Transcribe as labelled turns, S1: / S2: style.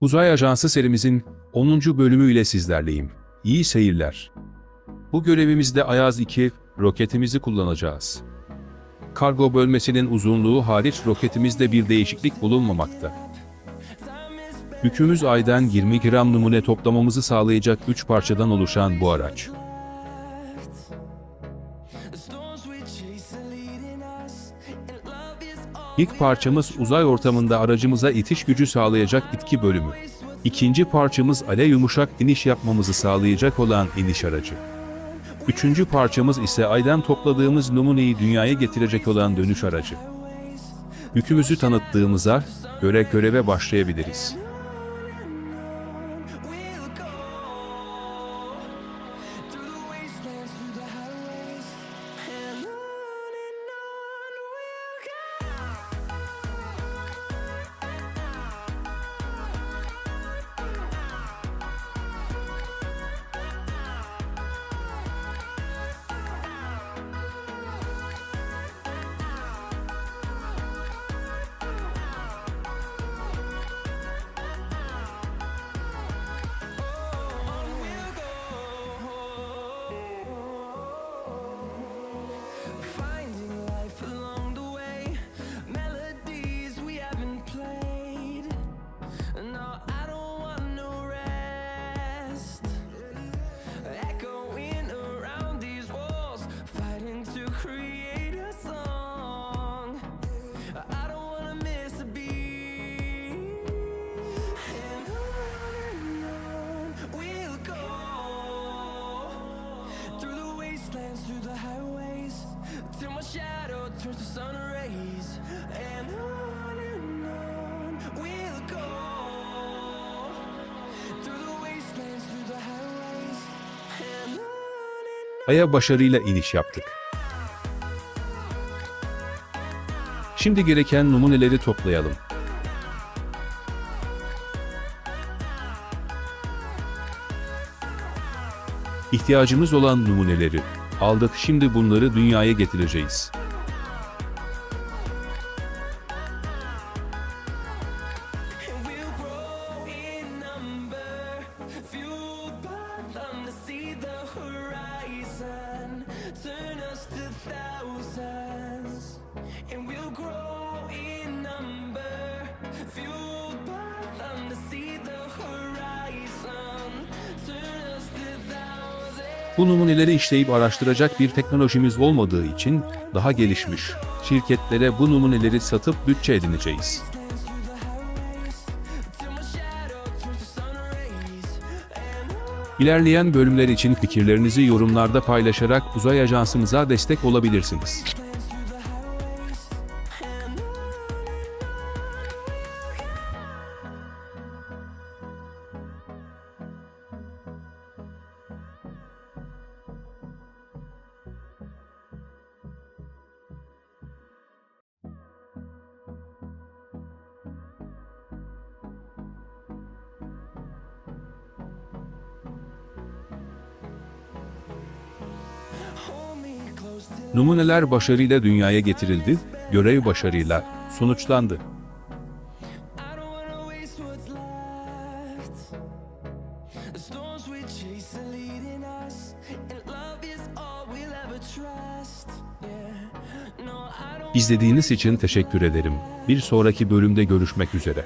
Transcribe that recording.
S1: Uzay Ajansı serimizin 10. bölümüyle sizlerleyim. İyi seyirler. Bu görevimizde Ayaz 2 roketimizi kullanacağız. Kargo bölmesinin uzunluğu hariç roketimizde bir değişiklik bulunmamakta. Yükümüz aydan 20 gram numune toplamamızı sağlayacak 3 parçadan oluşan bu araç. İlk parçamız uzay ortamında aracımıza itiş gücü sağlayacak bitki bölümü. İkinci parçamız ale yumuşak iniş yapmamızı sağlayacak olan iniş aracı. Üçüncü parçamız ise aydan topladığımız numuneyi dünyaya getirecek olan dönüş aracı. Yükümüzü tanıttığımıza göre göreve başlayabiliriz.
S2: Turns to rest. Echoing around these walls, fighting to create a song I don't want to miss a beat And one and all will go Through the wasteland, through the highways Through the shadows, through the sun rays. And on and on we'll go
S1: Ay'a başarıyla iniş yaptık. Şimdi gereken numuneleri toplayalım. İhtiyacımız olan numuneleri aldık. Şimdi bunları dünyaya getireceğiz. Bu numuneleri işleyip araştıracak bir teknolojimiz olmadığı için daha gelişmiş şirketlere bu numuneleri satıp bütçe edineceğiz. İlerleyen bölümler için fikirlerinizi yorumlarda paylaşarak uzay ajansımıza destek olabilirsiniz. Numuneler başarıyla dünyaya getirildi, görev başarıyla sonuçlandı. İzlediğiniz için teşekkür ederim. Bir sonraki bölümde görüşmek üzere.